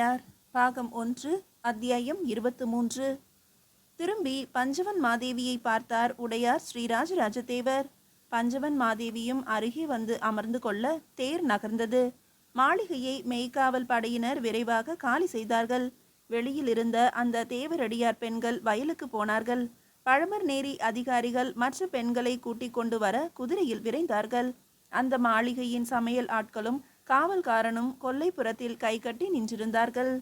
உடையார் பாகம் ஒன்று அத்தியாயம் இருபத்து மூன்று. திரும்பி பஞ்சவன் மாதேவியை பார்த்தார் உடையார் ஸ்ரீராஜராஜதேவர். பஞ்சவன் மாதேவியும் அருகே வந்து அமர்ந்து கொள்ள தேர் நகர்ந்தது. மாளிகையை மெய்காவல் படையினர் விரைவாக காலி செய்தார்கள். வெளியில் இருந்த அந்த தேவரடியார் பெண்கள் வயலுக்கு போனார்கள். பழமர் நேரி அதிகாரிகள் மற்ற பெண்களை கூட்டிக் கொண்டு வர குதிரையில் விரைந்தார்கள். அந்த மாளிகையின் சமையல் ஆட்களும் காவல்காரனும் கொல்லைப்புறத்தில் கைகட்டி நின்றிருந்தார்கள்.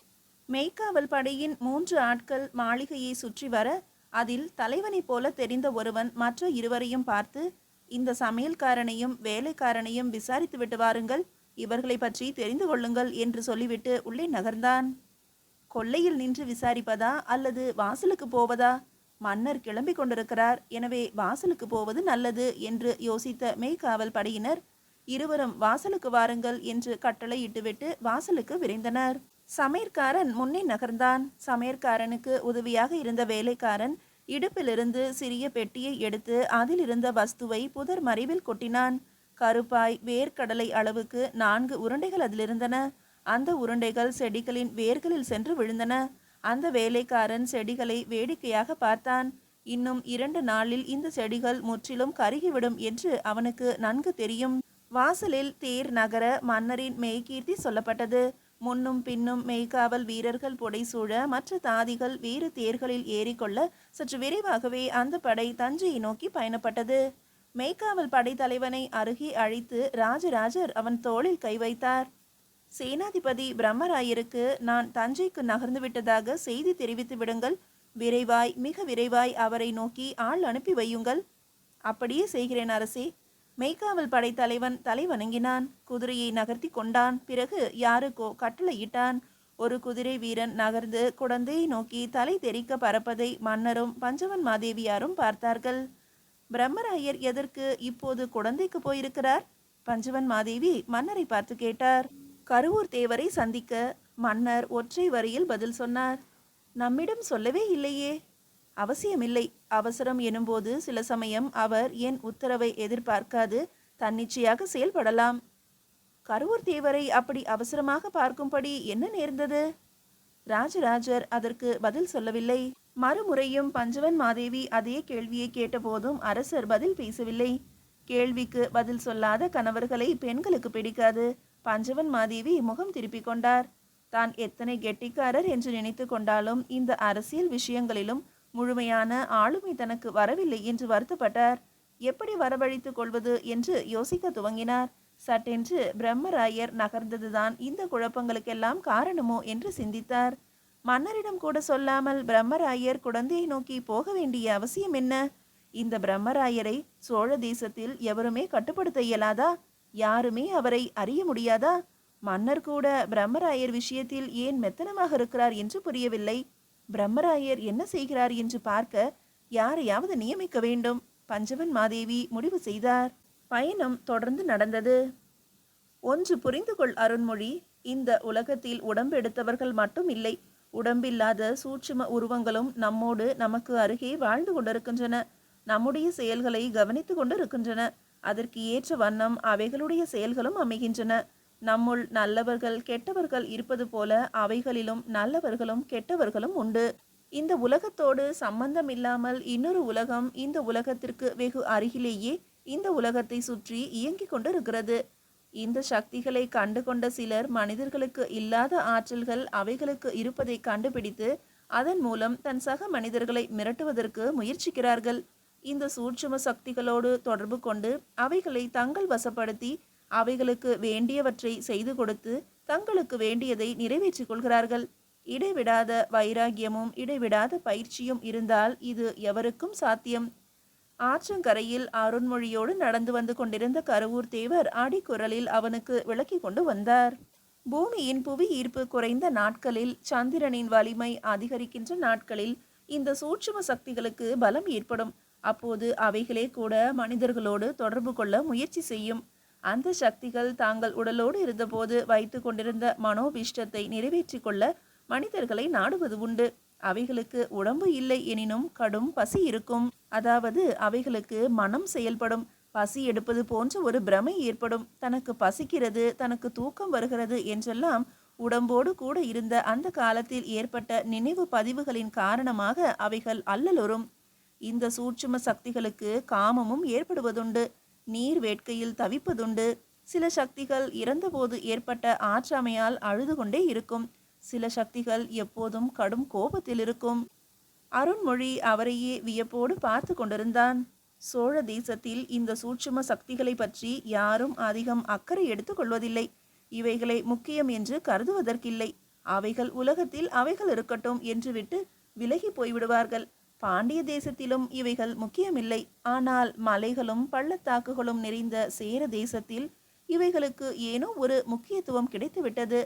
மெய்க்காவல் படையின் மூன்று ஆட்கள் மாளிகையை சுற்றி வர அதில் தலைவனைப் போல தெரிந்த ஒருவன் மற்ற இருவரையும் பார்த்து இந்த சமையல்காரனையும் வேலைக்காரனையும் விசாரித்து விட்டு வாருங்கள். இவர்களை பற்றி தெரிந்து கொள்ளுங்கள் என்று சொல்லிவிட்டு உள்ளே நகர்ந்தான். கொல்லையில் நின்று விசாரிப்பதா அல்லது வாசலுக்கு போவதா? மன்னர் கிளம்பிக் கொண்டிருக்கிறார். எனவே வாசலுக்கு போவது நல்லது என்று யோசித்த மெய்காவல் படையினர் இருவரும் வாசலுக்கு வாருங்கள் என்று கட்டளையிட்டுவிட்டு வாசலுக்கு விரைந்தனர். சமையற்காரன் முன்னே நகர்ந்தான். சமையற்காரனுக்கு உதவியாக இருந்த வேலைக்காரன் இடுப்பிலிருந்து சிறிய பெட்டியை எடுத்து அதில் இருந்த வஸ்துவை புதர் மறைவில் கொட்டினான். கருப்பாய் வேர்க்கடலை அளவுக்கு நான்கு உருண்டைகள் அதிலிருந்தன. அந்த உருண்டைகள் செடிகளின் வேர்களில் சென்று விழுந்தன. அந்த வேலைக்காரன் செடிகளை வேடிக்கையாக பார்த்தான். இன்னும் இரண்டு நாளில் இந்த செடிகள் முற்றிலும் கருகிவிடும் என்று அவனுக்கு நன்கு தெரியும். வாசலில் தேர் நகர மன்னரின் மெய்கீர்த்தி சொல்லப்பட்டது. முன்னும் பின்னும் மெய்காவல் வீரர்கள் புடைசூழ மற்ற தாதிகள் வேறு தேர்களில் ஏறிக்கொள்ள சற்று விரைவாகவே அந்த படை தஞ்சையை நோக்கி பயணப்பட்டது. மெய்காவல் படைத்தலைவனை அருகே அழைத்து ராஜராஜர் அவன் தோளில் கை வைத்தார். சேனாதிபதி பிரம்மராயருக்கு நான் தஞ்சைக்கு நகர்ந்து விட்டதாக செய்தி தெரிவித்து விடுங்கள். விரைவாய் மிக விரைவாய் அவரை நோக்கி ஆள் அனுப்பி வையுங்கள். அப்படியே செய்கிறேன் அரசே. மெய்காவல் படை தலைவன் தலை வணங்கினான். குதிரையை நகர்த்தி கொண்டான். பிறகு யாருக்கோ கட்டளையிட்டான். ஒரு குதிரை வீரன் நகர்ந்து குழந்தையை நோக்கி தலை தெறிக்க பறப்பதை மன்னரும் பஞ்சவன் மாதேவியாரும் பார்த்தார்கள். பிரம்மராயர் எதற்கு இப்போது குழந்தைக்கு போயிருக்கிறார்? பஞ்சவன் மாதேவி மன்னரை பார்த்து கேட்டார். கருவூர் தேவரை சந்திக்க மன்னர் ஒற்றை வரியில் பதில் சொன்னார். நம்மிடம் சொல்லவே இல்லையே. அவசியமில்லை. அவசரம் எனும்போது சில சமயம் அவர் என் உத்தரவை எதிர்பார்க்காது தன்னிச்சையாக செயல்படலாம். கருவூர் தேவரை அப்படி அவசரமாக பார்க்கும்படி என்ன நேர்ந்தது? ராஜராஜர் அதற்கு பதில் சொல்லவில்லை. மறுமுறையும் பஞ்சவன் மாதேவி அதே கேள்வியை கேட்டபோதும் அரசர் பதில் பேசவில்லை. கேள்விக்கு பதில் சொல்லாத கணவர்களை பெண்களுக்கு பிடிக்காது. பஞ்சவன் மாதேவி முகம் திருப்பிக் கொண்டார். தான் எத்தனை கெட்டிக்காரர் என்று நினைத்து கொண்டாலும் இந்த அரசியல் விஷயங்களிலும் முழுமையான ஆளுமை தனக்கு வரவில்லை என்று வருத்தப்பட்டார். எப்படி வரவழைத்துக் கொள்வது என்று யோசிக்க துவங்கினார். சட்டென்று பிரம்மராயர் நகர்ந்ததுதான் இந்த குழப்பங்களுக்கெல்லாம் காரணமோ என்று சிந்தித்தார். மன்னரிடம் கூட சொல்லாமல் பிரம்மராயர் குழந்தையை நோக்கி போக வேண்டிய அவசியம் என்ன? இந்த பிரம்மராயரை சோழ தேசத்தில் எவருமே கட்டுப்படுத்த இயலாதா? யாருமே அவரை அறிய முடியாதா? மன்னர் கூட பிரம்மராயர் விஷயத்தில் ஏன் மெத்தனமாக இருக்கிறார் என்று புரியவில்லை. பிரம்மராயர் என்ன செய்கிறார் என்று பார்க்க யாரையாவது நியமிக்க வேண்டும். பஞ்சவன் மாதேவி முடிவு செய்தார். பயணம் தொடர்ந்து நடந்தது. ஒன்று புரிந்து கொள் அருண்மொழி இந்த உலகத்தில் உடம்பெடுத்தவர்கள் மட்டும் இல்லை உடம்பில்லாத சூட்சும உருவங்களும் நம்மோடு நமக்கு அருகே வாழ்ந்து கொண்டிருக்கின்றன. நம்முடைய செயல்களை கவனித்து கொண்டிருக்கின்றன. அதற்கு ஏற்ற வண்ணம் அவைகளுடைய செயல்களும் அமைகின்றன. நம்முள் நல்லவர்கள் கெட்டவர்கள் இருப்பது போல அவைகளிலும் நல்லவர்களும் கெட்டவர்களும் உண்டு. இந்த உலகத்தோடு சம்பந்தம் இல்லாமல் இன்னொரு உலகம் இந்த உலகத்திற்கு வெகு அருகிலேயே இந்த உலகத்தை சுற்றி இயங்கிக் கொண்டிருக்கிறது. இந்த சக்திகளை கண்டு கொண்ட சிலர் மனிதர்களுக்கு இல்லாத ஆற்றல்கள் அவைகளுக்கு இருப்பதை கண்டுபிடித்து அதன் மூலம் தன் சக மனிதர்களை மிரட்டுவதற்கு முயற்சிக்கிறார்கள். இந்த சூட்சும சக்திகளோடு தொடர்பு கொண்டு அவைகளை தங்கள் வசப்படுத்தி அவைகளுக்கு வேண்டியவற்றை செய்து கொடுத்து தங்களுக்கு வேண்டியதை நிறைவேற்றிக் கொள்கிறார்கள். இடைவிடாத வைராகியமும் இடைவிடாத பயிற்சியும் இருந்தால் இது எவருக்கும் சாத்தியம். ஆற்றங்கரையில் அருண்மொழியோடு நடந்து வந்து கொண்டிருந்த கருவூர் தேவர் அடிக்குரலில் அவனுக்கு விளக்கி கொண்டு வந்தார். பூமியின் புவி ஈர்ப்பு குறைந்த நாட்களில் சந்திரனின் வலிமை அதிகரிக்கின்ற நாட்களில் இந்த சூட்சும சக்திகளுக்கு பலம் ஏற்படும். அப்போது அவைகளே கூட மனிதர்களோடு தொடர்பு கொள்ள முயற்சி செய்யும். அந்த சக்திகள் தாங்கள் உடலோடு இருந்தபோது வைத்து கொண்டிருந்த மனோபிஷ்டத்தை நிறைவேற்றிக் கொள்ள மனிதர்களை நாடுவது உண்டு. அவைகளுக்கு உடம்பு இல்லை எனினும் கடும் பசி இருக்கும். அதாவது அவைகளுக்கு மனம் செயல்படும். பசி எடுப்பது போன்ற ஒரு பிரமை ஏற்படும். தனக்கு பசிக்கிறது தனக்கு தூக்கம் வருகிறது என்றெல்லாம் உடம்போடு கூட இருந்த அந்த காலத்தில் ஏற்பட்ட நினைவு பதிவுகளின் காரணமாக அவைகள் அல்லலுறும். இந்த சூட்சும சக்திகளுக்கு காமமும் ஏற்படுவதுண்டு. நீர் வேட்கையில் தவிப்பதுண்டு. சில சக்திகள் இறந்தபோது ஏற்பட்ட ஆற்றாமையால் அழுது கொண்டே இருக்கும். சில சக்திகள் எப்போதும் கடும் கோபத்தில் இருக்கும். அருண்மொழி அவரையே வியப்போடு பார்த்து கொண்டிருந்தான். சோழ தேசத்தில் இந்த சூட்சும சக்திகளை பற்றி யாரும் அதிகம் அக்கறை எடுத்துக்கொள்வதில்லை இவைகளை முக்கியம் என்று கருதுவதற்கில்லை. அவைகள் உலகத்தில் அவைகள் இருக்கட்டும் என்று விட்டு விலகி போய்விடுவார்கள். பாண்டிய தேசத்திலும் இவைகள் முக்கியமில்லை. ஆனால் மலைகளும் பள்ளத்தாக்குகளும் நிறைந்த சேர தேசத்தில் இவைகளுக்கு ஏனோ ஒரு முக்கியத்துவம் கிடைத்துவிட்டது.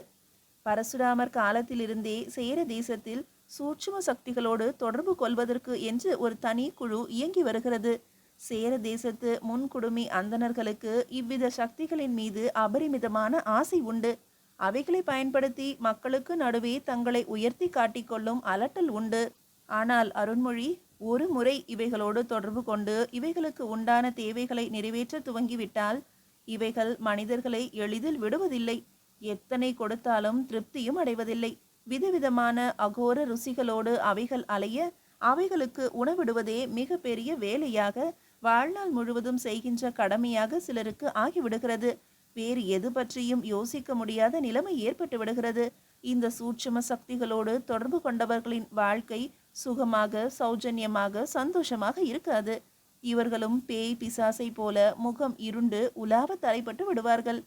பரசுராமர் காலத்திலிருந்தே சேர தேசத்தில் சூட்சும சக்திகளோடு தொடர்பு கொள்வதற்கு என்று ஒரு தனி குழு இயங்கி வருகிறது. சேர தேசத்து முன்குடுமி அந்தணர்களுக்கு இவ்வித சக்திகளின் மீது அபரிமிதமான ஆசை உண்டு. அவைகளை பயன்படுத்தி மக்களுக்கு நடுவே தங்களை உயர்த்தி காட்டிக்கொள்ளும் அலட்டல் உண்டு. ஆனால் அருண்மொழி ஒரு முறை இவைகளோடு தொடர்பு கொண்டு இவைகளுக்கு உண்டான தேவைகளை நிறைவேற்ற துவங்கிவிட்டால் இவைகள் மனிதர்களை எளிதில் விடுவதில்லை. எத்தனை கொடுத்தாலும் திருப்தியும் அடைவதில்லை. விதவிதமான அகோர ருசிகளோடு அவைகள் அலைய அவைகளுக்கு உணவிடுவதே மிக பெரிய வேலையாக வாழ்நாள் முழுவதும் செய்கின்ற கடமையாக சிலருக்கு ஆகிவிடுகிறது. வேறு எது பற்றியும் யோசிக்க முடியாத நிலைமை ஏற்பட்டு விடுகிறது இந்த சூட்சும சக்திகளோடு தொடர்பு கொண்டவர்களின் வாழ்க்கை சுகமாக சௌஜன்யமாக சந்தோஷமாக இருக்காது. இவர்களும் பேய் பிசாசை போல முகம் இருண்டு உலாவ தலைப்பட்டு விடுவார்கள்.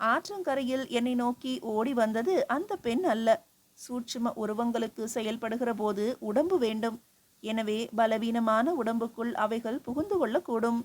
ஆற்றங்கரையில் என்னை நோக்கி ஓடி வந்தது அந்த பெண் அல்ல. சூட்சும உருவங்களுக்கு செயல்படுகிற போது உடம்பு வேண்டும். எனவே பலவீனமான உடம்புக்குள் அவைகள் புகுந்து கொள்ளக்கூடும்.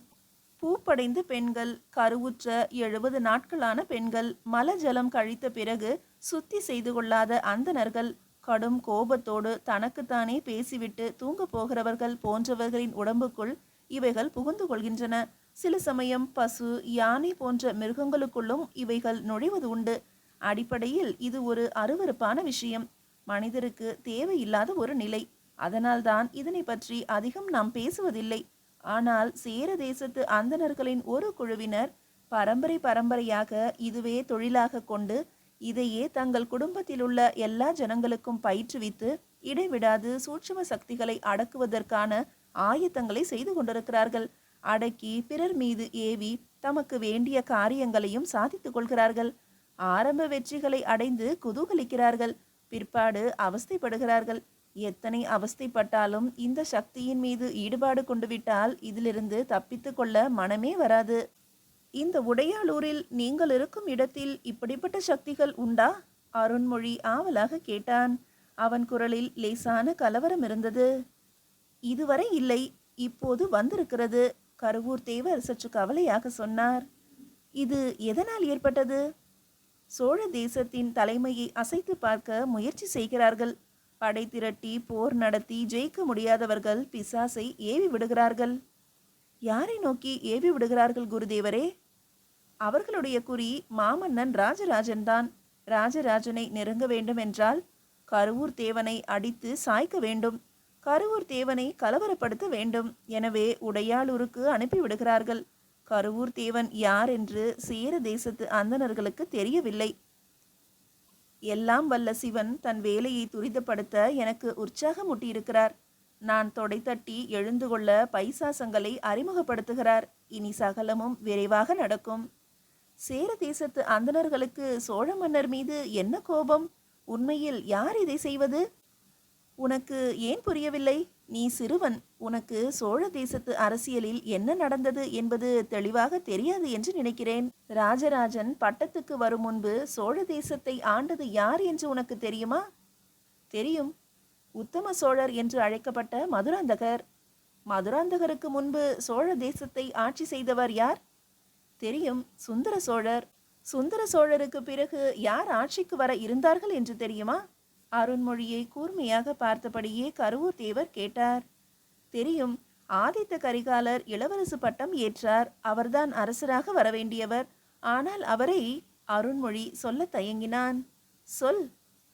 பூப்படைந்த பெண்கள் கருவுற்ற எழுபது நாட்களான பெண்கள் மலஜலம் கழித்த பிறகு சுத்தி செய்து கொள்ளாத அந்தனர்கள் கடும் கோபத்தோடு தனக்குத்தானே பேசிவிட்டு தூங்க போகிறவர்கள் போன்றவர்களின் உடம்புக்குள் இவைகள் புகுந்து கொள்கின்றன. சில சமயம் பசு யானை போன்ற மிருகங்களுக்குள்ளும் இவைகள் நுழைவது உண்டு. அடிப்படையில் இது ஒரு அருவருப்பான விஷயம். மனிதருக்கு தேவையில்லாத ஒரு நிலை. அதனால்தான் இதனை பற்றி அதிகம் நாம் பேசுவதில்லை. ஆனால் சேர தேசத்து அந்தணர்களின் ஒரு குழுவினர் பரம்பரை பரம்பரையாக இதுவே தொழிலாக கொண்டு இதையே தங்கள் குடும்பத்தில் உள்ள எல்லா ஜனங்களுக்கும் பயிற்றுவித்து இடைவிடாது சூட்சும சக்திகளை அடக்குவதற்கான ஆயத்தங்களை செய்து கொண்டிருக்கிறார்கள். அடக்கி பிறர் மீது ஏவி தமக்கு வேண்டிய காரியங்களையும் சாதித்துக் கொள்கிறார்கள். ஆரம்ப வெற்றிகளை அடைந்து குதூகலிக்கிறார்கள். பிற்பாடு அவஸ்தைப்படுகிறார்கள். எத்தனை அவஸ்தைப்பட்டாலும் இந்த சக்தியின் மீது ஈடுபாடு கொண்டுவிட்டால் இதிலிருந்து தப்பித்து கொள்ள மனமே வராது. இந்த உடையாளூரில் நீங்கள் இருக்கும் இடத்தில் இப்படிப்பட்ட சக்திகள் உண்டா? அருண்மொழி ஆவலாக கேட்டான். அவன் குரலில் லேசான கலவரம் இருந்தது. இதுவரை இல்லை. இப்போது வந்திருக்கிறது. கருவூர் தேவர் சற்று கவலையாக சொன்னார். இது எதனால் ஏற்பட்டது? சோழ தேசத்தின் தலைமையை அசைத்து பார்க்க முயற்சி செய்கிறார்கள். படை திரட்டி போர் நடத்தி ஜெயிக்க முடியாதவர்கள் பிசாசை ஏவி விடுகிறார்கள். யாரை நோக்கி ஏவி விடுகிறார்கள் குருதேவரே? அவர்களுடைய குறி மாமன்னன் ராஜராஜன் தான் ராஜராஜனை நெருங்க வேண்டும் என்றால் கருவூர் தேவனை அடித்து சாய்க்க வேண்டும். கருவூர் தேவனை கலவரப்படுத்த வேண்டும். எனவே உடையாளூருக்கு அனுப்பிவிடுகிறார்கள். கருவூர் தேவன் யார் என்று சேர தேசத்து அந்தணர்களுக்கு தெரியவில்லை. எல்லாம் வல்ல சிவன் தன் வேலையை துரிதப்படுத்த எனக்கு உற்சாகமூட்டியிருக்கிறார். நான் தொடை தட்டி எழுந்து கொள்ள பைசாசங்களை அறிமுகப்படுத்துகிறார். இனி சகலமும் விரைவாக நடக்கும். சேர தேசத்து அந்தணர்களுக்கு சோழ மன்னர் மீது என்ன கோபம்? உண்மையில் யார் இதை செய்வது? உனக்கு ஏன் புரியவில்லை? நீ சிறுவன். உனக்கு சோழ தேசத்து அரசியலில் என்ன நடந்தது என்பது தெளிவாக தெரியாது என்று நினைக்கிறேன். ராஜராஜன் பட்டத்துக்கு வரும் முன்பு சோழ தேசத்தை ஆண்டது யார் என்று உனக்கு தெரியுமா? தெரியும். உத்தம சோழர் என்று அழைக்கப்பட்ட மதுராந்தகர். மதுராந்தகருக்கு முன்பு சோழ தேசத்தை ஆட்சி செய்தவர் யார்? தெரியும். சுந்தர சோழர். சுந்தர சோழருக்கு பிறகு யார் ஆட்சிக்கு வர இருந்தார்கள் என்று தெரியுமா? அருண்மொழியை கூர்மையாக பார்த்தபடியே கருவூர் தேவர் கேட்டார். தெரியும். ஆதித்த கரிகாலர் இளவரசு பட்டம் ஏற்றார். அவர்தான் அரசராக வரவேண்டியவர். ஆனால் அவரை அருண்மொழி சொல்ல தயங்கினான். சொல்.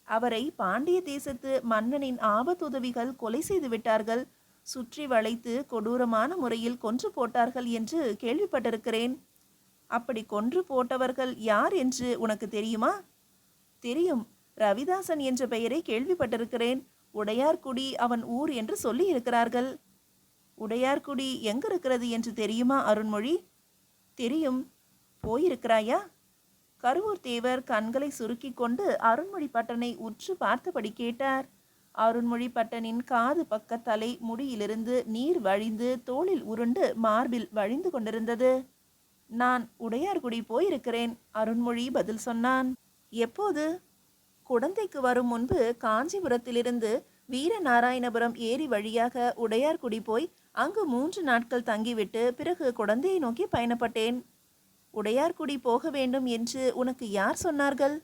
அவரை பாண்டிய தேசத்து மன்னனின் ஆபத்துதவிகள் கொலை செய்து விட்டார்கள். சுற்றி வளைத்து கொடூரமான முறையில் கொன்று போட்டார்கள் என்று கேள்விப்பட்டிருக்கிறேன். அப்படி கொன்று போட்டவர்கள் யார் என்று உனக்கு தெரியுமா? தெரியும். ரவிதாசன் என்ற பெயரை கேள்விப்பட்டிருக்கிறேன். உடையார்குடி அவன் ஊர் என்று சொல்லி இருக்கிறார்கள் உடையார்குடி எங்க இருக்கிறது என்று தெரியுமா அருண்மொழி? தெரியும். போயிருக்கிறாயா? கருவூர் தேவர் கண்களை சுருக்கிக் கொண்டு அருண்மொழி பட்டனை உற்று பார்த்தபடி கேட்டார். அருண்மொழி பட்டனின் காது பக்க தலை முடியிலிருந்து நீர் வழிந்து தோளில் உருண்டு மார்பில் வழிந்து கொண்டிருந்தது. நான் உடையார்குடி போயிருக்கிறேன் அருண்மொழி பதில் சொன்னான். எப்போது? குடந்தைக்கு வரும் முன்பு காஞ்சிபுரத்திலிருந்து வீரநாராயணபுரம் ஏரி வழியாக உடையார்குடி போய் அங்கு மூன்று நாட்கள் தங்கிவிட்டு பிறகு குழந்தையை நோக்கி பயணப்பட்டேன். உடையார்குடி போக வேண்டும் என்று உனக்கு யார் சொன்னார்கள்?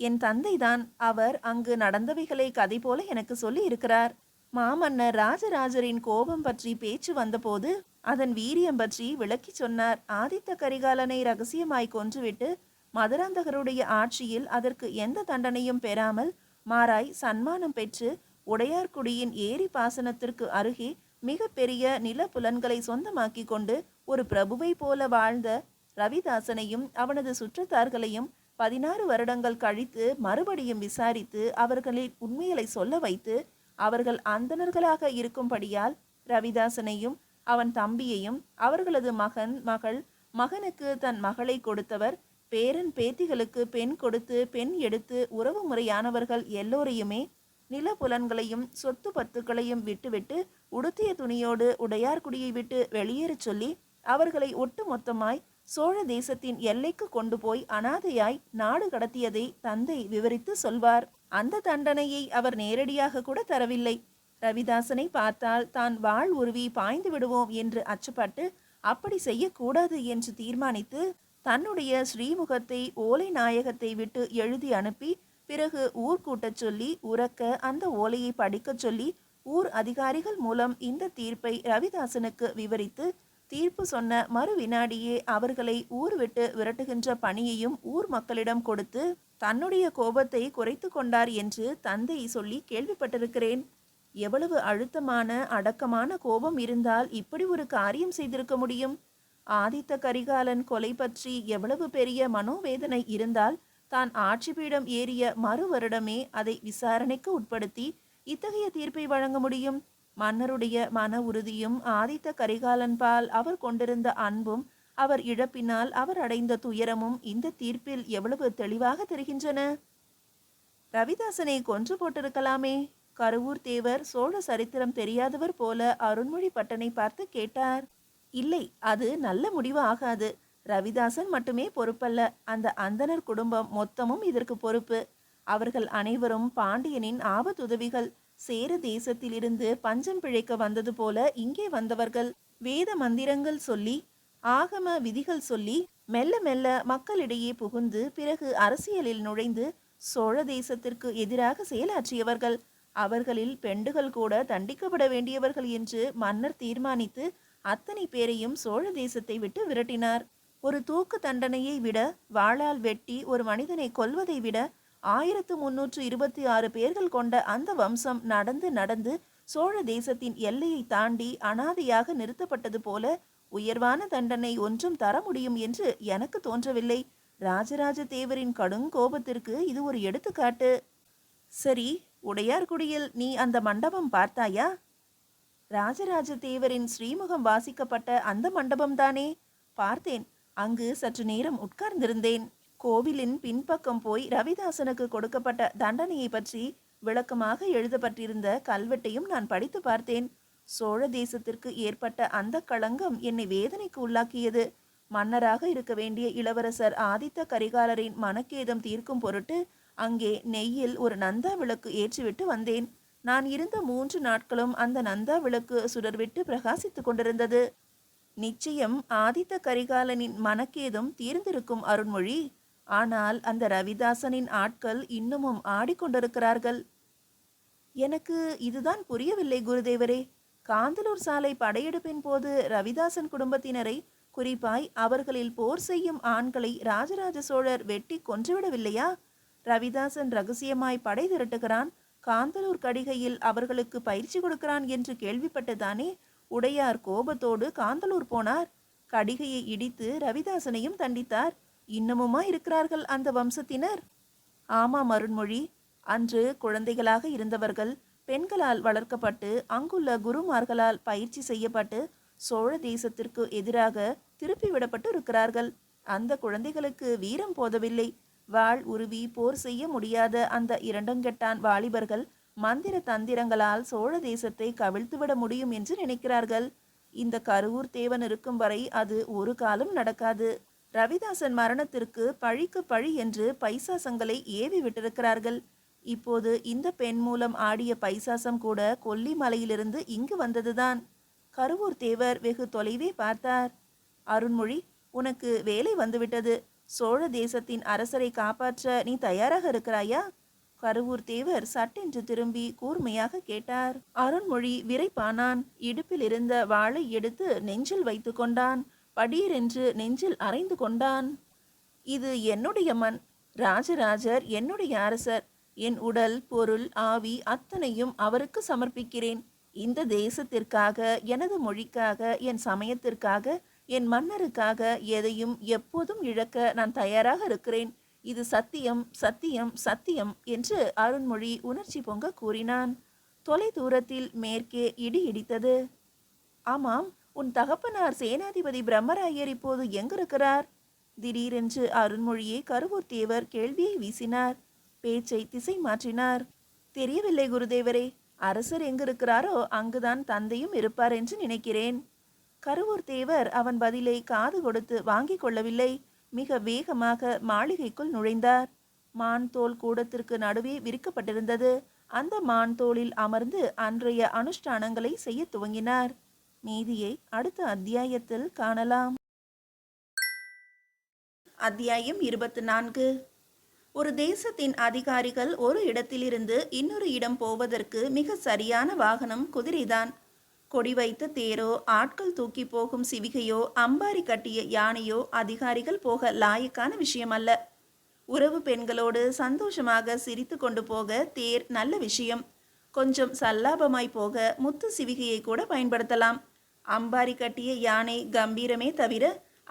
என் தந்தைதான் அவர் அங்கு நடந்தவைகளை கதை போல எனக்கு சொல்லி இருக்கிறார் மாமன்னர் ராஜராஜரின் கோபம் பற்றி பேச்சு வந்தபோது அதன் வீரியம் பற்றி விளக்கிச் சொன்னார். ஆதித்த கரிகாலனை ரகசியமாய் கொன்றுவிட்டு மதுராந்தகருடைய ஆட்சியில் அதற்கு எந்த தண்டனையும் பெறாமல் மாறாய் சன்மானம் பெற்று உடையார்குடியின் ஏரி பாசனத்திற்கு அருகே மிக பெரிய நிலப்புலன்களை சொந்தமாக்கி கொண்டு ஒரு பிரபுவை போல வாழ்ந்த ரவிதாசனையும் அவனது சுற்றத்தார்களையும் பதினாறு வருடங்கள் கழித்து மறுபடியும் விசாரித்து அவர்களின் உண்மைகளை சொல்ல வைத்து அவர்கள் அந்தணர்களாக இருக்கும்படியால் ரவிதாசனையும் அவன் தம்பியையும் அவர்களது மகன் மகள் மகனுக்கு தன் மகளை கொடுத்தவர். பேரன் பேத்திகளுக்கு பெண் கொடுத்து பெண் எடுத்து உறவு முறையானவர்கள் எல்லோரையுமே நிலப்புலன்களையும் சொத்து பத்துக்களையும் விட்டுவிட்டு உடுத்திய துணியோடு உடையார்குடியை விட்டு வெளியேறச் சொல்லி அவர்களை ஒட்டுமொத்தமாய் சோழ தேசத்தின் எல்லைக்கு கொண்டு போய் அனாதையாய் நாடு கடத்தியதை தந்தை விவரித்து சொல்வார். அந்த தண்டனையை அவர் நேரடியாக கூட தரவில்லை. ரவிதாசனை பார்த்தால் தான் வாழ் உருவி பாய்ந்து விடுவோம் என்று அச்சப்பட்டு அப்படி செய்யக்கூடாது என்று தீர்மானித்து தன்னுடைய ஸ்ரீமுகத்தை ஓலை நாயகத்தை விட்டு எழுதி அனுப்பி பிறகு ஊர் கூட்டச் சொல்லி உறக்க அந்த ஓலையை படிக்கச் சொல்லி ஊர் அதிகாரிகள் மூலம் இந்த தீர்ப்பை ரவிதாசனுக்கு விவரித்து தீர்ப்பு சொன்ன மறு வினாடியே அவர்களை ஊர் விட்டு விரட்டுகின்ற பணியையும் ஊர் மக்களிடம் கொடுத்து தன்னுடைய கோபத்தை குறைத்து கொண்டார் என்று தந்தை சொல்லி கேள்விப்பட்டிருக்கிறேன். எவ்வளவு அழுத்தமான அடக்கமான கோபம் இருந்தால் இப்படி ஒரு காரியம் செய்திருக்க முடியும்? ஆதித்த கரிகாலன் கொலை பற்றி எவ்வளவு பெரிய மனோவேதனை இருந்தால் தான் ஆட்சி பீடம் ஏறிய மறு வருடமே அதை விசாரணைக்கு உட்படுத்தி இத்தகைய தீர்ப்பை வழங்க முடியும்? மன்னருடைய மன உறுதியும் ஆதித்த கரிகாலன் பால் அவர் கொண்டிருந்த அன்பும் அவர் இழப்பினால் அவர் அடைந்த துயரமும் இந்த தீர்ப்பில் எவ்வளவு தெளிவாக தெரிகின்றன? ரவிதாசனை கொன்று போட்டிருக்கலாமே. கருவூர் தேவர் சோழ சரித்திரம் தெரியாதவர் போல அருண்மொழி பட்டனை பார்த்து கேட்டார். இல்லை அது நல்ல முடிவு ஆகாது. ரவிதாசன் மட்டுமே பொறுப்பல்ல. அந்த அந்தணர் குடும்பம் மொத்தமும் இதற்கு பொறுப்பு. அவர்கள் அனைவரும் பாண்டியனின் ஆபத்துதவிகள். சேர தேசத்திலிருந்து பஞ்சம் பிழைக்க வந்தது போல இங்கே வந்தவர்கள். வேத மந்திரங்கள் சொல்லி ஆகம விதிகள் சொல்லி மெல்ல மெல்ல மக்களிடையே புகுந்து பிறகு அரசியலில் நுழைந்து சோழ தேசத்திற்கு எதிராக செயலாற்றியவர்கள். அவர்களில் பெண்டுகள் கூட தண்டிக்கப்பட வேண்டியவர்கள் என்று மன்னர் தீர்மானித்து அத்தனை பேரையும் சோழ தேசத்தை விட்டு விரட்டினார். ஒரு தூக்கு தண்டனையை விட வாளால் வெட்டி ஒரு மனிதனை கொல்வதை விட ஆயிரத்து முன்னூற்று இருபத்தி ஆறு பேர்கள் கொண்ட அந்த வம்சம் நடந்து நடந்து சோழ தேசத்தின் எல்லையை தாண்டி அனாதையாக நிறுத்தப்பட்டது போல உயர்வான தண்டனை ஒன்றும் தர முடியும் என்று எனக்கு தோன்றவில்லை. ராஜராஜ தேவரின் கடுங்கோபத்திற்கு இது ஒரு எடுத்துக்காட்டு. சரி உடையார்குடியில் நீ அந்த மண்டபம் பார்த்தாயா? ராஜராஜ தேவரின் ஸ்ரீமுகம் வாசிக்கப்பட்ட அந்த மண்டபம்தானே? பார்த்தேன். அங்கு சற்று நேரம் உட்கார்ந்திருந்தேன். கோவிலின் பின்பக்கம் போய் ரவிதாசனுக்கு கொடுக்கப்பட்ட தண்டனையை பற்றி விளக்கமாக எழுதப்பட்டிருந்த கல்வெட்டையும் நான் படித்து பார்த்தேன். சோழ தேசத்திற்கு ஏற்பட்ட அந்த களங்கம் என்னை வேதனைக்கு உள்ளாக்கியது. மன்னராக இருக்க வேண்டிய இளவரசர் ஆதித்த கரிகாலரின் மனக்கேதம் தீர்க்கும் பொருட்டு அங்கே நெய்யில் ஒரு நந்தா விளக்கு ஏற்றிவிட்டு வந்தேன். நான் இருந்த மூன்று நாட்களும் அந்த நந்தா விளக்கு சுடர்விட்டு பிரகாசித்துக் கொண்டிருந்தது. நிச்சயம் ஆதித்த கரிகாலனின் மனக்கேதும் தீர்ந்திருக்கும் அருண்மொழி. ஆனால் அந்த ரவிதாசனின் ஆட்கள் இன்னமும் ஆடிக்கொண்டிருக்கிறார்கள். எனக்கு இதுதான் புரியவில்லை குருதேவரே. காந்தலூர் சாலை படையெடுப்பின் போது ரவிதாசன் குடும்பத்தினரை குறிப்பாய் அவர்களில் போர் செய்யும் ஆண்களை ராஜராஜ சோழர் வெட்டி கொன்றுவிடவில்லையா? ரவிதாசன் ரகசியமாய் படை திரட்டுகிறான். காந்தலூர் கடிகையில் அவர்களுக்கு பயிற்சி கொடுக்கிறான் என்று கேள்விப்பட்டுதானே உடையார் கோபத்தோடு காந்தலூர் போனார். கடிகையை இடித்து ரவிதாசனையும் தண்டித்தார். இன்னமுமா இருக்கிறார்கள் அந்த வம்சத்தினர்? ஆமாம் அருண்மொழி. அன்று குழந்தைகளாக இருந்தவர்கள் பெண்களால் வளர்க்கப்பட்டு அங்குள்ள குருமார்களால் பயிற்சி செய்யப்பட்டு சோழ தேசத்திற்கு எதிராக திருப்பி விடப்பட்டு இருக்கிறார்கள் அந்த குழந்தைகளுக்கு வீரம் போதவில்லை. வாள் உருவி போர் செய்ய முடியாத அந்த இரண்டங்கெட்டான் வாலிபர்கள் மந்திர தந்திரங்களால் சோழ தேசத்தை கவிழ்த்துவிட முடியும் என்று நினைக்கிறார்கள். இந்த கருவூர் தேவன் இருக்கும் வரை அது ஒரு காலம் நடக்காது. ரவிதாசன் மரணத்திற்கு பழிக்கு பழி என்று பைசாசங்களை ஏவி விட்டிருக்கிறார்கள். இப்போது இந்த பெண் மூலம் ஆடிய பைசாசம் கூட கொல்லிமலையிலிருந்து இங்கு வந்ததுதான். கருவூர் தேவர் வெகு தொலைவே பார்த்தார். அருண்மொழி உனக்கு வேலை வந்துவிட்டது. சோழ தேசத்தின் அரசரை காப்பாற்ற நீ தயாராக இருக்கிறாயா? கருவூர் தேவர் சட்டென்று திரும்பி கூர்மையாக கேட்டார். அருண்மொழி விரைப்பானான். இடுப்பில் இருந்த வாளை எடுத்து நெஞ்சில் வைத்து கொண்டான். படீரென்று நெஞ்சில் அரைந்து கொண்டான். இது என்னுடைய மண். ராஜராஜர் என்னுடைய அரசர். என் உடல் பொருள் ஆவி அத்தனையும் அவருக்கு சமர்ப்பிக்கிறேன். இந்த தேசத்திற்காக எனது மொழிக்காக என் சமயத்திற்காக என் மன்னருக்காக எதையும் எப்போதும் இழக்க நான் தயாராக இருக்கிறேன். இது சத்தியம் சத்தியம் சத்தியம் என்று அருண்மொழி உணர்ச்சி பொங்க கூறினான். தொலை தூரத்தில் மேற்கே இடி இடித்தது. ஆமாம் உன் தகப்பனார் சேனாதிபதி பிரம்மராயர் இப்போது எங்கிருக்கிறார்? திடீரென்று அருண்மொழியை கருவூர் தேவர் கேள்வியை வீசினார். பேச்சை திசை மாற்றினார். தெரியவில்லை குருதேவரே அரசர் எங்கிருக்கிறாரோ அங்குதான் தந்தையும் இருப்பார் என்று நினைக்கிறேன். கருவூர் தேவர் அவன் பதிலை காது கொடுத்து வாங்கிக் கொள்ளவில்லை. மிக வேகமாக மாளிகைக்குள் நுழைந்தார். மான் தோல் கூடத்திற்கு நடுவே விரிக்கப்பட்டிருந்தது. அந்த மான் தோளில் அமர்ந்து அன்றைய அனுஷ்டானங்களை செய்ய துவங்கினார். மீதியை அடுத்த அத்தியாயத்தில் காணலாம். அத்தியாயம் இருபத்தி நான்கு. ஒரு தேசத்தின் அதிகாரிகள் ஒரு இடத்திலிருந்து இன்னொரு இடம் போவதற்கு மிக சரியான வாகனம் குதிரைதான். கொடி வைத்த தேரோ ஆட்கள் தூக்கி போகும் சிவிகையோ அம்பாரி கட்டிய யானையோ அதிகாரிகள் போக லாயக்கான விஷயம் அல்ல உறவு பெண்களோடு சந்தோஷமாக சிரித்து கொண்டு போக தேர் நல்ல விஷயம். கொஞ்சம் சல்லாபமாய் போக முத்து சிவிகையை கூட பயன்படுத்தலாம். அம்பாரி கட்டிய யானை கம்பீரமே தவிர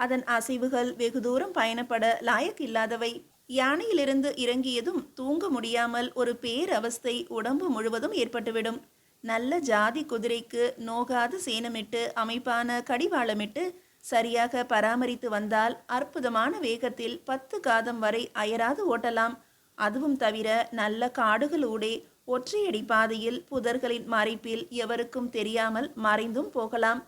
அதன் அசைவுகள் வெகு தூரம் பயணப்பட லாயக்கில்லாதவை யானையிலிருந்து இறங்கியதும் தூங்க முடியாமல் ஒரு பேரவஸ்தை உடம்பு முழுவதும் ஏற்பட்டுவிடும். நல்ல ஜாதி குதிரைக்கு நோகாது சேனமிட்டு அமைப்பான கடிவாளமிட்டு சரியாக பராமரித்து வந்தால் அற்புதமான வேகத்தில் பத்து காதம் வரை அயராது ஓட்டலாம். அதுவும் தவிர நல்ல காடுகளூடே ஒற்றையடி பாதையில் புதர்களின் மறைப்பில் எவருக்கும் தெரியாமல் மறைந்தும் போகலாம்.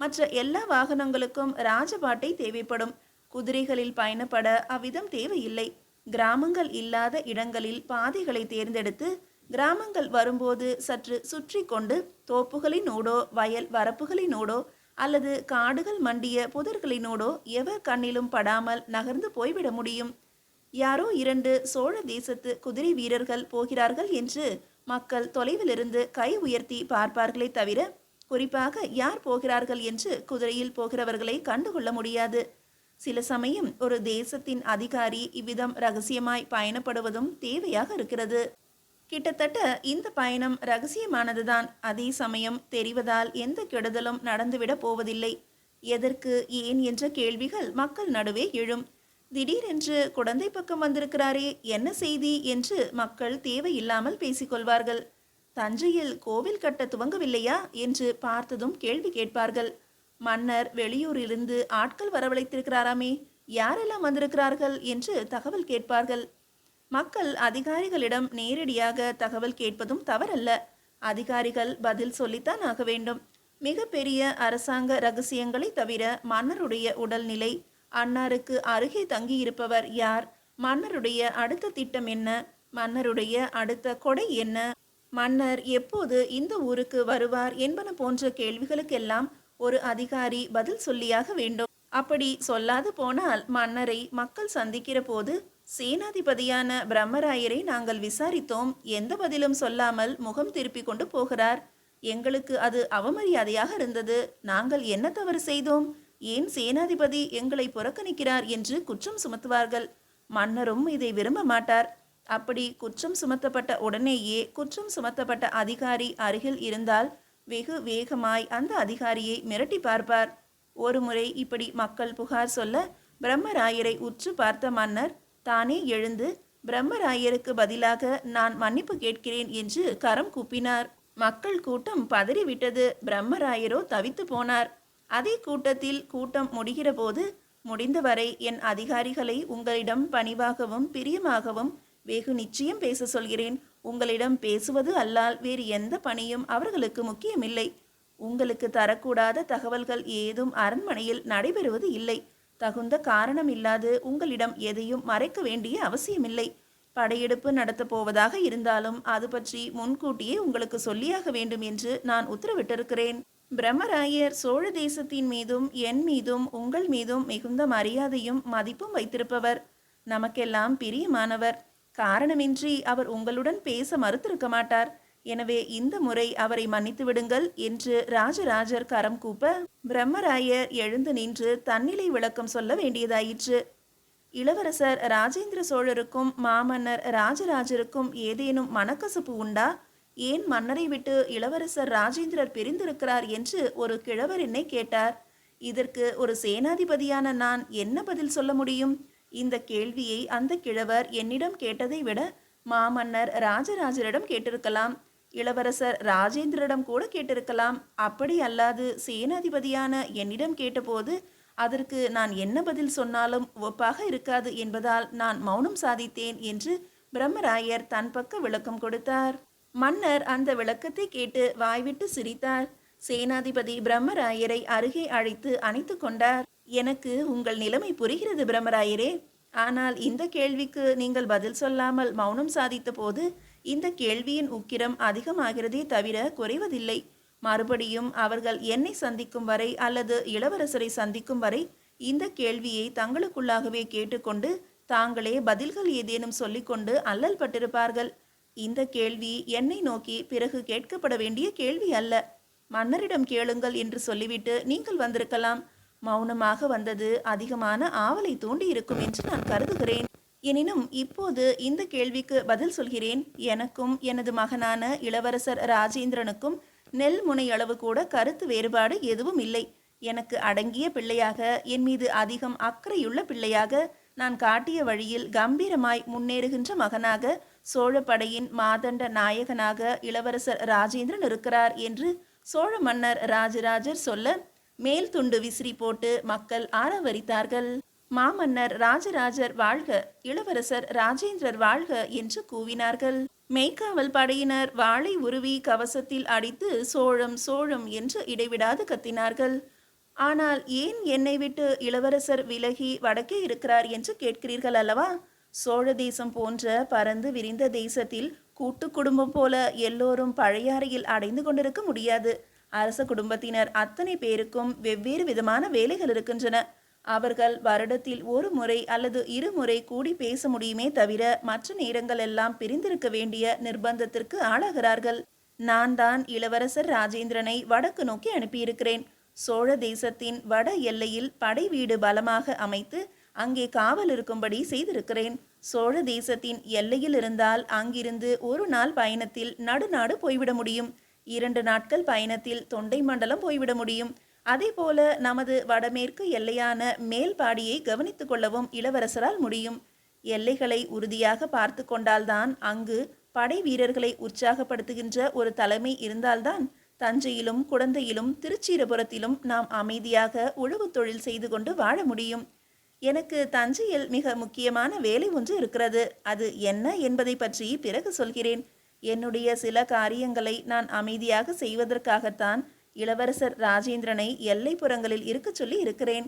மற்ற எல்லா வாகனங்களுக்கும் ராஜபாட்டை தேவைப்படும். குதிரைகளில் பயணப்பட அவ்விதம் தேவையில்லை. கிராமங்கள் இல்லாத இடங்களில் பாதைகளை தேர்ந்தெடுத்து கிராமங்கள் வரும்போது சற்று சுற்றி கொண்டு தோப்புகளினூடோ வயல் வரப்புகளினூடோ அல்லது காடுகள் மண்டிய புதர்களினோடோ எவர் கண்ணிலும் படாமல் நகர்ந்து போய்விட முடியும்? யாரோ இரண்டு சோழ தேசத்து குதிரை வீரர்கள் போகிறார்கள் என்று மக்கள் தொலைவிலிருந்து கை உயர்த்தி பார்ப்பார்களே தவிர குறிப்பாக யார் போகிறார்கள் என்று குதிரையில் போகிறவர்களை கண்டுகொள்ள முடியாது. சில சமயம் ஒரு தேசத்தின் அதிகாரி இவ்விதம் ரகசியமாய் பயணப்படுவதும் தேவையாக இருக்கிறது. கிட்டத்தட்ட இந்த பயணம் ரகசியமானதுதான். அதே சமயம் தெரிவதால் எந்த கெடுதலும் நடந்துவிட போவதில்லை. எதற்கு ஏன் என்ற கேள்விகள் மக்கள் நடுவே எழும். திடீரென்று குழந்தை பக்கம் வந்திருக்கிறாரே என்ன செய்தி என்று மக்கள் தேவையில்லாமல் பேசிக்கொள்வார்கள். தஞ்சையில் கோவில் கட்ட துவங்கவில்லையா என்று பார்த்ததும் கேள்வி கேட்பார்கள். மன்னர் வெளியூரிலிருந்து ஆட்கள் வரவழைத்திருக்கிறாராமே யாரெல்லாம் வந்திருக்கிறார்கள் என்று தகவல் கேட்பார்கள். மக்கள் அதிகாரிகளிடம் நேரடியாக தகவல் கேட்பதும் தவறல்ல. அதிகாரிகள் பதில் சொல்லித்தான் ஆக வேண்டும். மிகப்பெரிய அரசாங்க ரகசியங்களை தவிர மன்னருடைய உடல்நிலை அன்னாருக்கு அருகே தங்கியிருப்பவர் யார் மன்னருடைய அடுத்த திட்டம் என்ன மன்னருடைய அடுத்த கொடை என்ன மன்னர் எப்போது இந்த ஊருக்கு வருவார் என்பன போன்ற கேள்விகளுக்கெல்லாம் ஒரு அதிகாரி பதில் சொல்லியாக வேண்டும். அப்படி சொல்லாது போனால் மன்னரை மக்கள் சந்திக்கிற போது சேனாதிபதியான பிரம்மராயரை நாங்கள் விசாரித்தோம். எந்த பதிலும் சொல்லாமல் முகம் திருப்பி கொண்டு போகிறார். எங்களுக்கு அது அவமரியாதையாக இருந்தது. நாங்கள் என்ன தவறு செய்தோம்? ஏன் சேனாதிபதி எங்களை புறக்கணிக்கிறார் என்று குற்றம் சுமத்துவார்கள்? மன்னரும் இதை விரும்ப மாட்டார். அப்படி குற்றம் சுமத்தப்பட்ட உடனேயே குற்றம் சுமத்தப்பட்ட அதிகாரி அருகில் இருந்தால் வெகு வேகமாய் அந்த அதிகாரியை மிரட்டி பார்ப்பார். ஒருமுறை இப்படி மக்கள் புகார் சொல்ல பிரம்மராயரை உற்று பார்த்த மன்னர் தானே எழுந்து பிரம்மராயருக்கு பதிலாக நான் மன்னிப்பு கேட்கிறேன் என்று கரம் கூப்பினார். மக்கள் கூட்டம் பதறிவிட்டது. பிரம்மராயரோ தவித்து போனார். அதே கூட்டத்தில் கூட்டம் முடிகிற போது முடிந்தவரை என் அதிகாரிகளை உங்களிடம் பணிவாகவும் பிரியமாகவும் வெகு நிச்சயம் பேச சொல்கிறேன். உங்களிடம் பேசுவது அல்லால் வேறு எந்த பணியும் அவர்களுக்கு முக்கியமில்லை. உங்களுக்கு தரக்கூடாத தகவல்கள் ஏதும் அரண்மனையில் நடைபெறுவது இல்லை. தகுந்த காரணம் இல்லாது உங்களிடம் எதையும் மறைக்க வேண்டிய அவசியமில்லை. படையெடுப்பு நடத்தப் போவதாக இருந்தாலும் அது பற்றி முன்கூட்டியே உங்களுக்கு சொல்லியாக வேண்டும் என்று நான் உத்தரவிட்டிருக்கிறேன். பிரம்மராயர் சோழ தேசத்தின் மீதும் என் மீதும் உங்கள் மீதும் மிகுந்த மரியாதையும் மதிப்பும் வைத்திருப்பவர். நமக்கெல்லாம் பிரியமானவர். காரணமின்றி அவர் உங்களுடன் பேச மறுத்திருக்க மாட்டார். எனவே இந்த முறை அவரை மன்னித்து விடுங்கள் என்று ராஜராஜர் கரம் கூப்ப பிரம்மராயர் எழுந்து நின்று தன்னிலை விளக்கம் சொல்ல வேண்டியதாயிற்று. இளவரசர் ராஜேந்திர சோழருக்கும் மாமன்னர் ராஜராஜருக்கும் ஏதேனும் மனக்கசப்பு உண்டா? ஏன் மன்னரை விட்டு இளவரசர் ராஜேந்திரர் பிரிந்திருக்கிறார் என்று ஒரு கிழவர் என்னை கேட்டார். இதற்கு ஒரு சேனாதிபதியான நான் என்ன பதில் சொல்ல முடியும்? இந்த கேள்வியை அந்த கிழவர் என்னிடம் கேட்டதை விட மாமன்னர் ராஜராஜரிடம் கேட்டிருக்கலாம். இளவரசர் ராஜேந்திரிடம் கூட கேட்டிருக்கலாம். அப்படி அல்லாது சேனாதிபதியான என்னிடம் கேட்டபோது அதற்கு நான் என்ன பதில் சொன்னாலும் ஒப்பாக இருக்காது என்பதால் நான் மௌனம் சாதித்தேன் என்று பிரம்மராயர் தன் பக்க விளக்கம் கொடுத்தார். மன்னர் அந்த விளக்கத்தை கேட்டு வாய்விட்டு சிரித்தார். சேனாதிபதி பிரம்மராயரை அருகே அழைத்து அணைத்து கொண்டார். எனக்கு உங்கள் நிலைமை புரிகிறது பிரம்மராயரே. ஆனால் இந்த கேள்விக்கு நீங்கள் பதில் சொல்லாமல் மௌனம் சாதித்த போது இந்த கேள்வியின் உக்கிரம் அதிகமாகிறதே தவிர குறைவதில்லை. மறுபடியும் அவர்கள் என்னை சந்திக்கும் வரை அல்லது இளவரசரை சந்திக்கும் வரை இந்த கேள்வியை தங்களுக்குள்ளாகவே கேட்டுக்கொண்டு தாங்களே பதில்கள் ஏதேனும் சொல்லிக்கொண்டு அல்லல் பட்டிருப்பார்கள். இந்த கேள்வி என்னை நோக்கி பிறகு கேட்கப்பட வேண்டிய கேள்வி அல்ல. மன்னரிடம் கேளுங்கள் என்று சொல்லிவிட்டு நீங்கள் வந்திருக்கலாம். மௌனமாக வந்தது அதிகமான ஆவலை தூண்டி இருக்கும் என்று நான் கருதுகிறேன். எனினும் இப்போது இந்த கேள்விக்கு பதில் சொல்கிறேன். எனக்கும் எனது மகனான இளவரசர் ராஜேந்திரனுக்கும் நெல் முனை அளவு கூட கருத்து வேறுபாடு எதுவும் இல்லை. எனக்கு அடங்கிய பிள்ளையாக என் மீது அதிகம் அக்கறையுள்ள பிள்ளையாக நான் காட்டிய வழியில் கம்பீரமாய் முன்னேறுகின்ற மகனாக சோழப்படையின் மாதண்ட நாயகனாக இளவரசர் ராஜேந்திரன் இருக்கிறார் என்று சோழ மன்னர் ராஜராஜர் சொல்ல மேல் துண்டு விசிறி போட்டு மக்கள் ஆரவரித்தார்கள். மாமன்னர் ராஜராஜர் வாழ்க இளவரசர் ராஜேந்திரர் வாழ்க என்று கூவினார்கள். மெய்க்காவல் படையினர் வாளை உருவி கவசத்தில் அடித்து சோழம் சோழம் என்று இடைவிடாது கத்தினார்கள். ஆனால் ஏன் என்னை விட்டு இளவரசர் விலகி வடக்கே இருக்கிறார் என்று கேட்கிறீர்கள் அல்லவா? சோழ தேசம் போன்ற பறந்து விரிந்த தேசத்தில் கூட்டு குடும்பம் போல எல்லோரும் பழையாறையில் அடைந்து கொண்டிருக்க முடியாது. அரச குடும்பத்தினர் அத்தனை பேருக்கும் வெவ்வேறு விதமான வேலைகள் இருக்கின்றன. அவர்கள் வருடத்தில் ஒரு முறை அல்லது இருமுறை கூடி பேச முடியுமே தவிர மற்ற நேரங்கள் எல்லாம் பிரிந்திருக்க வேண்டிய நிர்பந்தத்திற்கு ஆளாகிறார்கள். நான் தான் இளவரசர் ராஜேந்திரனை வடக்கு நோக்கி அனுப்பியிருக்கிறேன். சோழ தேசத்தின் வட எல்லையில் படை வீடு பலமாக அமைத்து அங்கே காவல் இருக்கும்படி செய்திருக்கிறேன். சோழ தேசத்தின் எல்லையில் இருந்தால் அங்கிருந்து ஒரு நாள் பயணத்தில் நடுநாடு போய்விட முடியும். இரண்டு நாட்கள் பயணத்தில் தொண்டை மண்டலம் போய்விட முடியும். அதேபோல நமது வடமேற்கு எல்லையான மேல்பாடியை கவனித்துக் கொள்ளவும் இளவரசரால் முடியும். எல்லைகளை உறுதியாக பார்த்து கொண்டால்தான் அங்கு படை வீரர்களை உற்சாகப்படுத்துகின்ற ஒரு தலைமை இருந்தால்தான் தஞ்சையிலும் குடந்தையிலும் திருச்சீரபுரத்திலும் நாம் அமைதியாக உழவு தொழில் செய்து கொண்டு வாழ முடியும். எனக்கு தஞ்சையில் மிக முக்கியமான வேலை ஒன்று இருக்கிறது. அது என்ன என்பதை பற்றி பிறகு சொல்கிறேன். என்னுடைய சில காரியங்களை நான் அமைதியாக செய்வதற்காகத்தான் இளவரசர் ராஜேந்திரனை எல்லைப்புறங்களில் இருக்கச் சொல்லி இருக்கிறேன்.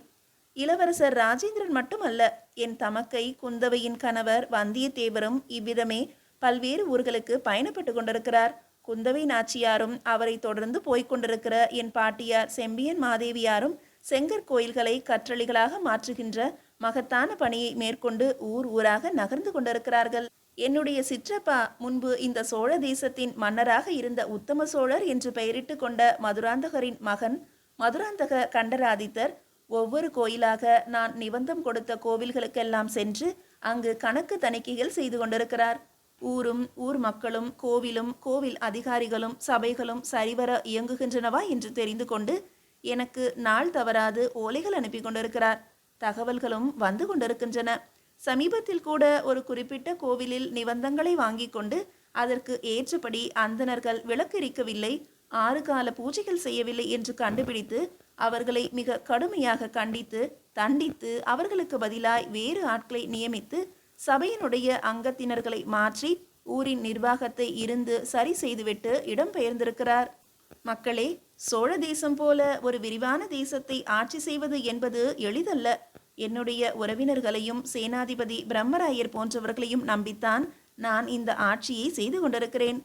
இளவரசர் ராஜேந்திரன் மட்டுமல்ல என் தமக்கை குந்தவையின் கணவர் வந்தியத்தேவரும் இவ்விதமே பல்வேறு ஊர்களுக்கு பயணப்பட்டு கொண்டிருக்கிறார். குந்தவை நாச்சியாரும் அவரை தொடர்ந்து போய்க் கொண்டிருக்கிற என் பாட்டியார் செம்பியன் மாதேவியாரும் செங்கற் கோயில்களை கற்றளிகளாக மாற்றுகின்ற மகத்தான பணியை மேற்கொண்டு ஊர் ஊராக நகர்ந்து கொண்டிருக்கிறார்கள். என்னுடைய சிற்றப்பா முன்பு இந்த சோழ தேசத்தின் மன்னராக இருந்த உத்தம சோழர் என்று பெயரிட்டு கொண்ட மதுராந்தகரின் மகன் மதுராந்தக கண்டராதித்தர் ஒவ்வொரு கோயிலாக நான் நிபந்தம் கொடுத்த கோவில்களுக்கெல்லாம் சென்று அங்கு கணக்கு தணிக்கைகள் செய்து கொண்டிருக்கிறார். ஊரும் ஊர் மக்களும் கோவிலும் கோவில் அதிகாரிகளும் சபைகளும் சரிவர இயங்குகின்றனவா என்று தெரிந்து கொண்டு எனக்கு நாள் தவறாது ஓலைகள் அனுப்பி கொண்டிருக்கிறார். தகவல்களும் வந்து கொண்டிருக்கின்றன. சமீபத்தில் கூட ஒரு குறிப்பிட்ட கோவிலில் நிபந்தங்களை வாங்கி கொண்டு அதற்கு ஏற்றபடி அந்தணர்கள் விளக்கெரிக்கவில்லை ஆறு கால பூஜைகள் செய்யவில்லை என்று கண்டுபிடித்து அவர்களை மிக கடுமையாக கண்டித்து தண்டித்து அவர்களுக்கு பதிலாய் வேறு ஆட்களை நியமித்து சபையினுடைய அங்கத்தினர்களை மாற்றி ஊரின் நிர்வாகத்தை இருந்து சரி செய்துவிட்டு இடம்பெயர்ந்திருக்கிறார் மக்களே சோழ தேசம் போல ஒரு விரிவான தேசத்தை ஆட்சி செய்வது என்பது எளிதல்ல. என்னுடைய உறவினர்களையும் சேனாதிபதி பிரம்மராயர் போன்றவர்களையும் நம்பித்தான் நான் இந்த ஆட்சியை செய்து கொண்டிருக்கிறேன்.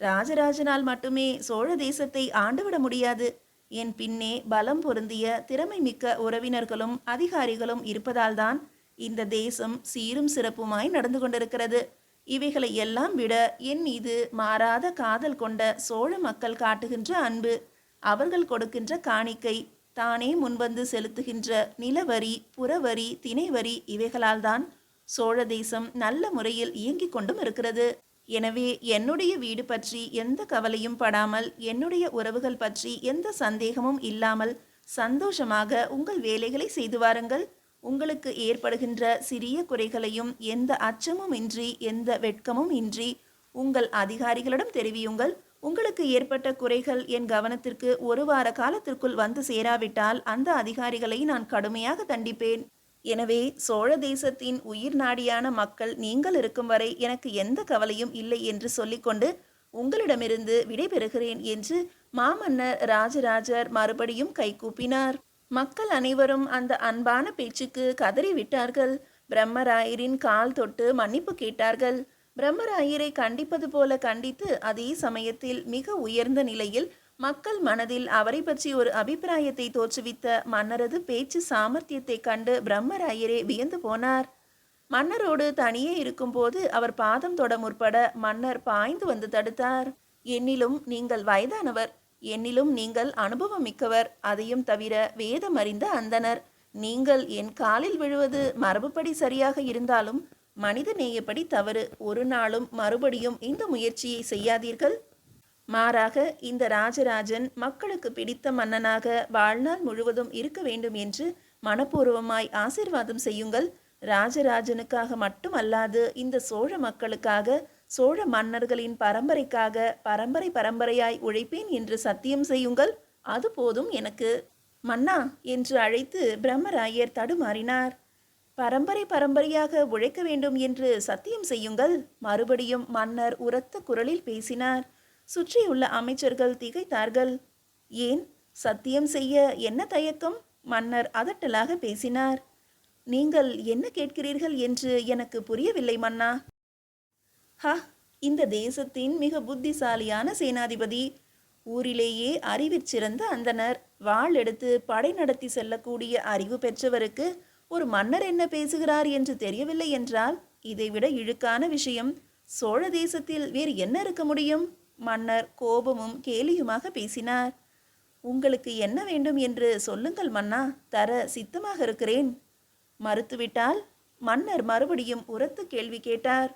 ராஜராஜனால் மட்டுமே சோழ தேசத்தை ஆண்டுவிட முடியாது. என் பின்னே பலம் பொருந்திய திறமை மிக்க உறவினர்களும் அதிகாரிகளும் இருப்பதால்தான் இந்த தேசம் சீரும் சிறப்புமாய் நடந்து கொண்டிருக்கிறது. இவைகளை எல்லாம் விட என் மீது மாறாத காதல் கொண்ட சோழ மக்கள் காட்டுகின்ற அன்பு அவர்கள் கொடுக்கின்ற காணிக்கை தானே முன்வந்து செலுத்துகின்ற நிலவரி புறவரி திணைவரி இவைகளால்தான் சோழ தேசம் நல்ல முறையில் இயங்கிக் கொண்டும் இருக்கிறது. எனவே என்னுடைய வீடு பற்றி எந்த கவலையும் படாமல் என்னுடைய உறவுகள் பற்றி எந்த சந்தேகமும் இல்லாமல் சந்தோஷமாக உங்கள் வேலைகளை செய்து வாருங்கள். உங்களுக்கு ஏற்படுகின்ற சிறிய குறைகளையும் எந்த அச்சமும் இன்றி எந்த வெட்கமும் இன்றி உங்கள் அதிகாரிகளிடம் தெரிவியுங்கள். உங்களுக்கு ஏற்பட்ட குறைகள் என் கவனத்திற்கு ஒரு வார காலத்திற்குள் வந்து சேராவிட்டால் அந்த அதிகாரிகளை நான் கடுமையாக தண்டிப்பேன் எனவே சோழ தேசத்தின் உயிர் நாடியான மக்கள் நீங்கள் இருக்கும் வரை எனக்கு எந்த கவலையும் இல்லை என்று சொல்லிக்கொண்டு உங்களிடமிருந்து விடைபெறுகிறேன் என்று மாமன்னர் ராஜராஜர் மறுபடியும் கைகூப்பினார் மக்கள் அனைவரும் அந்த அன்பான பேச்சுக்கு கதறிவிட்டார்கள் பிரம்மராயரின் கால் தொட்டு மன்னிப்பு கேட்டார்கள். பிரம்மராயரை கண்டிப்பது போல கண்டித்து அதே சமயத்தில் மிக உயர்ந்த நிலையில் மக்கள் மனதில் அவரை பற்றி ஒரு அபிப்பிராயத்தை தோற்றுவித்த மன்னரது பேச்சு சாமர்த்தியத்தை கண்டு பிரம்மராயரே வியந்து போனார். மன்னரோடு தனியே இருக்கும்போது அவர் பாதம் தொட முற்பட மன்னர் பாய்ந்து வந்து தடுத்தார். என்னிலும் நீங்கள் வயதானவர் என்னிலும் நீங்கள் அனுபவம் மிக்கவர் அதையும் தவிர வேதம் அறிந்த அந்தனர். நீங்கள் என் காலில் விழுவது மரபுப்படி சரியாக இருந்தாலும் மனித நேயப்படி தவறு ஒரு நாளும் மறுபடியும் இந்த முயற்சியை செய்யாதீர்கள். மாறாக இந்த ராஜராஜன் மக்களுக்கு பிடித்த மன்னனாக வாழ்நாள் முழுவதும் இருக்க வேண்டும் என்று மனப்பூர்வமாய் ஆசீர்வாதம் செய்யுங்கள். ராஜராஜனுக்காக மட்டுமல்லாது இந்த சோழ மக்களுக்காக சோழ மன்னர்களின் பரம்பரைக்காக பரம்பரை பரம்பரையாய் உழைப்பேன் என்று சத்தியம் செய்யுங்கள். அது போதும் எனக்கு. மன்னா என்று அழைத்து பிரம்மராயர் தடுமாறினார். பரம்பரை பரம்பரையாக உழைக்க வேண்டும் என்று சத்தியம் செய்யுங்கள். மறுபடியும் மன்னர் உரத்த குரலில் பேசினார். சுற்றியுள்ள அமைச்சர்கள் திகைத்தார்கள். ஏன்? சத்தியம் செய்ய என்ன தயக்கம்? மன்னர் அதட்டலாக பேசினார். நீங்கள் என்ன கேட்கிறீர்கள் என்று எனக்கு புரியவில்லை மன்னா. ஹா இந்த தேசத்தின் மிக புத்திசாலியான சேனாதிபதி. ஊரிலேயே அறிவிற் சிறந்த அந்தனர் வாள் எடுத்து படை நடத்தி செல்லக்கூடிய அறிவு பெற்றவருக்கு ஒரு மன்னர் என்ன பேசுகிறார் என்று தெரியவில்லை என்றால் இதைவிட இழுக்கான விஷயம் சோழ தேசத்தில் வேறு என்ன இருக்க முடியும்? மன்னர் கோபமும் கேலியுமாக பேசினார். உங்களுக்கு என்ன வேண்டும் என்று சொல்லுங்கள் மன்னா தர சித்தமாக இருக்கிறேன். மறுத்துவிட்டால் மன்னர் மறுபடியும் உரத்து கேள்வி கேட்டார்.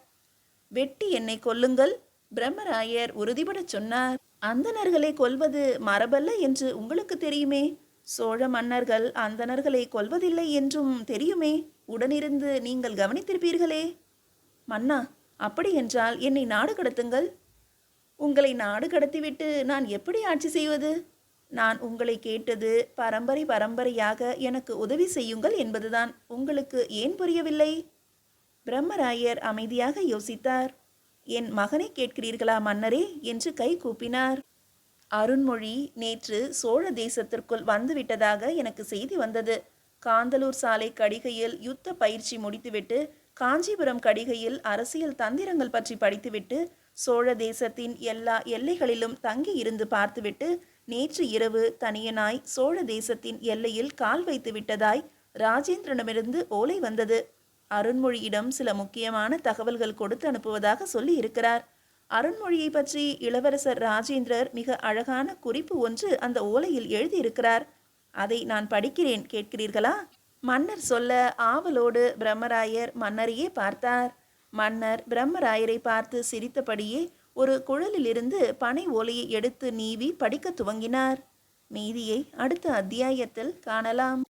வெட்டி என்னை கொல்லுங்கள் பிரம்மராயர் உறுதிபடச் சொன்னார். அந்தணர்களை கொல்வது மரபல்ல என்று உங்களுக்கு தெரியுமே. சோழ மன்னர்கள் அந்தணர்களை கொல்வதில்லை என்றும் தெரியுமே. உடனிருந்து நீங்கள் கவனித்திருப்பீர்களே. மன்னா அப்படி என்றால் என்னை நாடு கடத்துங்கள். உங்களை நாடு கடத்திவிட்டு நான் எப்படி ஆட்சி செய்வது? நான் உங்களை கேட்டது பரம்பரை பரம்பரையாக எனக்கு உதவி செய்யுங்கள் என்பதுதான். உங்களுக்கு ஏன் புரியவில்லை? பிரம்மராயர் அமைதியாக யோசித்தார். என் மகனை கேட்கிறீர்களா மன்னரே என்று கை கூப்பினார். அருண்மொழி நேற்று சோழ தேசத்திற்குள் வந்துவிட்டதாக எனக்கு செய்தி வந்தது. காந்தலூர் சாலை கடிகையில் யுத்த பயிற்சி முடித்துவிட்டு காஞ்சிபுரம் கடிகையில் அரசியல் தந்திரங்கள் பற்றி படித்துவிட்டு சோழ தேசத்தின் எல்லா எல்லைகளிலும் தங்கி இருந்து பார்த்துவிட்டு நேற்று இரவு தனியனாய் சோழ தேசத்தின் எல்லையில் கால் வைத்து விட்டதாய் ராஜேந்திரனிடமிருந்து ஓலை வந்தது. அருண்மொழியிடம் சில முக்கியமான தகவல்கள் கொடுத்து அனுப்புவதாக சொல்லி இருக்கிறார் அருண்மொழியை பற்றி இளவரசர் ராஜேந்திரர் மிக அழகான குறிப்பு ஒன்று அந்த ஓலையில் எழுதியிருக்கிறார். அதை நான் படிக்கிறேன் கேட்கிறீர்களா? மன்னர் சொல்ல ஆவலோடு பிரம்மராயர் மன்னரையே பார்த்தார். மன்னர் பிரம்மராயரை பார்த்து சிரித்தபடியே ஒரு குழலிலிருந்து பனை ஓலையை எடுத்து நீவி படிக்கத் துவங்கினார். மீதியை அடுத்த அத்தியாயத்தில் காணலாம்.